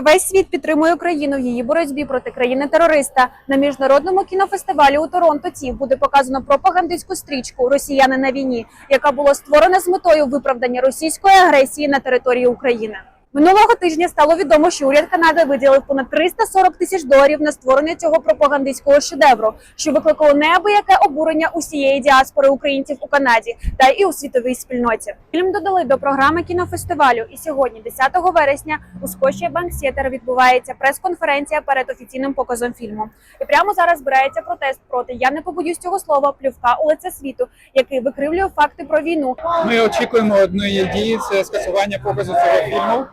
Весь світ підтримує Україну в її боротьбі проти країни-терориста. На міжнародному кінофестивалі у Торонто ТІВ буде показано пропагандистську стрічку Росіяни на війні, яка була створена з метою виправдання російської агресії на території України. Минулого тижня стало відомо, що уряд Канади виділив понад 340 тисяч доларів на створення цього пропагандистського шедевру, що викликало неабияке обурення усієї діаспори українців у Канаді та і у світовій спільноті. Фільм додали до програми кінофестивалю. І сьогодні, 10 вересня, у Скотчі Банк Сєтер відбувається прес-конференція перед офіційним показом фільму. І прямо зараз збирається протест проти я не побоюсь цього слова плювка у лице світу, який викривлює факти про війну. Ми очікуємо одної дії це скасування показу цього фільму.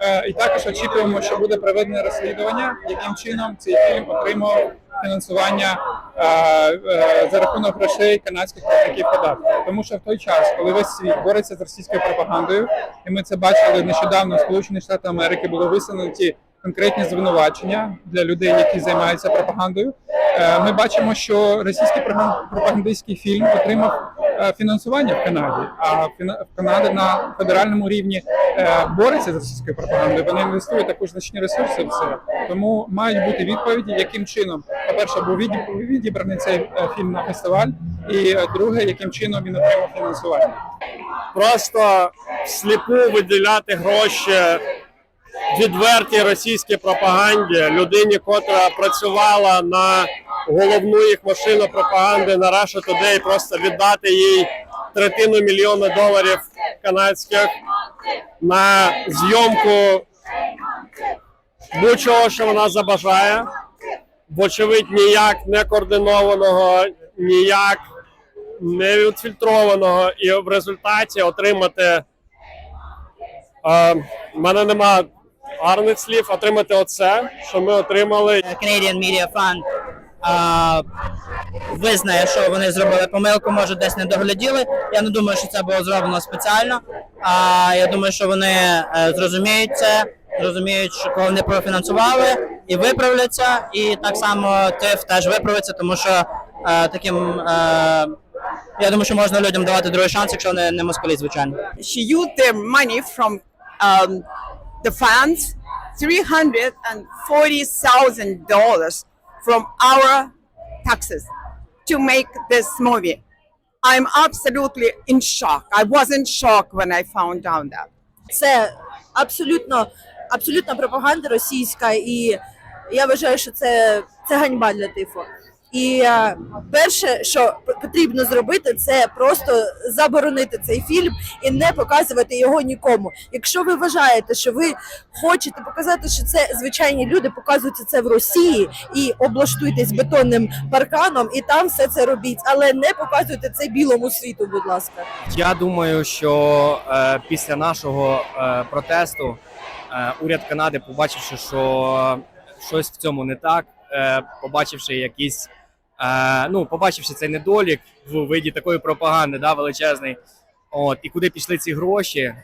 Е, І також очікуємо, що буде проведене розслідування, яким чином цей фільм отримав фінансування е, е, за рахунок грошей канадських платників податків. Тому що в той час, коли весь світ бореться з російською пропагандою, і ми це бачили нещодавно в Сполучених Штатах Америки, були висунуті конкретні звинувачення для людей, які займаються пропагандою. Ми бачимо, що російський пропагандистський фільм отримав фінансування в Канаді. А Канаді на федеральному рівні е, бореться з російською пропагандою. Вони інвестують також значні ресурси в це. Тому мають бути відповіді, яким чином, по-перше, був відіб- відібраний цей е, фільм на фестиваль, і е, друге, яким чином він отримав фінансування. просто всліпу виділяти гроші відвертій російській пропаганді, людині, котра працювала на головну їх машину пропаганди на Russia Today, просто віддати їй третину мільйона доларів канадських на зйомку будь-чого, що вона забажає. Вочевидь, ніяк не координованого, ніяк не відфільтрованого, і в результаті отримати. Е, в мене нема гарних слів, отримати оце, що ми отримали. Canadian Media Fund а, визнає, що вони зробили помилку, може десь не догляділи. Я не думаю, що це було зроблено спеціально. А я думаю, що вони е, зрозуміють це, зрозуміють, що кого не профінансували і виправляться. І так само ТИФ теж виправиться, тому що е, таким. Е, я думаю, що можна людям давати другий шанс, якщо вони не москалі, звичайно. She used their money from um, the funds, $340,000 from our taxes to make this movie. I'm absolutely in shock. I wasn't shocked when I found out that. це абсолютно абсолютна пропаганда російська, і я вважаю, що це, це ганьба для тифу. І е, перше, що потрібно зробити, це просто заборонити цей фільм і не показувати його нікому. Якщо ви вважаєте, що ви хочете показати, що це звичайні люди, показуйте це в Росії і облаштуйтесь бетонним парканом, і там все це робіть, але не показуйте це білому світу, будь ласка. Я думаю, що е, після нашого е, протесту е, уряд Канади, побачивши, що щось в цьому не так, е, побачивши якісь, ну, побачивши цей недолік в виді такої пропаганди, да, величезний. От і куди пішли ці гроші? Е,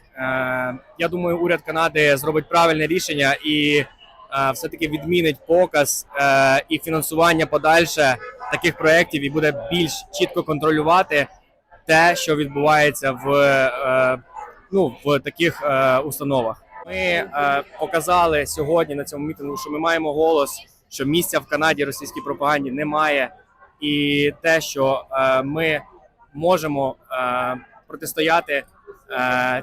я думаю, уряд Канади зробить правильне рішення і е, все-таки відмінить показ е, і фінансування подальше таких проєктів і буде більш чітко контролювати те, що відбувається в, е, ну, в таких е, установах. Ми е, показали сьогодні на цьому мітингу, що ми маємо голос, що місця в Канаді російській пропаганді немає, і те, що е, ми можемо е, протистояти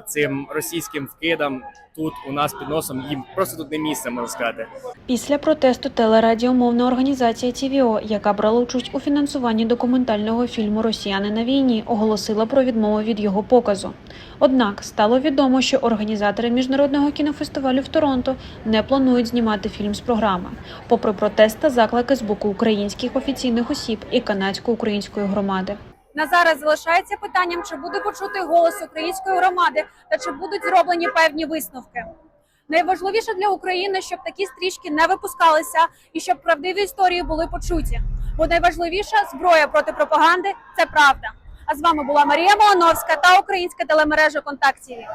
цим російським вкидам тут у нас під носом. Їм просто тут не місце, можна сказати. Після протесту телерадіомовна організація ТВО, яка брала участь у фінансуванні документального фільму Росіяни на війні, оголосила про відмову від його показу. Однак стало відомо, що організатори міжнародного кінофестивалю в Торонто не планують знімати фільм з програми, попри протест та заклики з боку українських офіційних осіб і канадсько-української громади. На зараз залишається питанням, чи буде почути голос української громади та чи будуть зроблені певні висновки. Найважливіше для України, щоб такі стрічки не випускалися і щоб правдиві історії були почуті. Бо найважливіша зброя проти пропаганди це правда. А з вами була Марія Малановська та українська телемережа Контакт ТІВІ.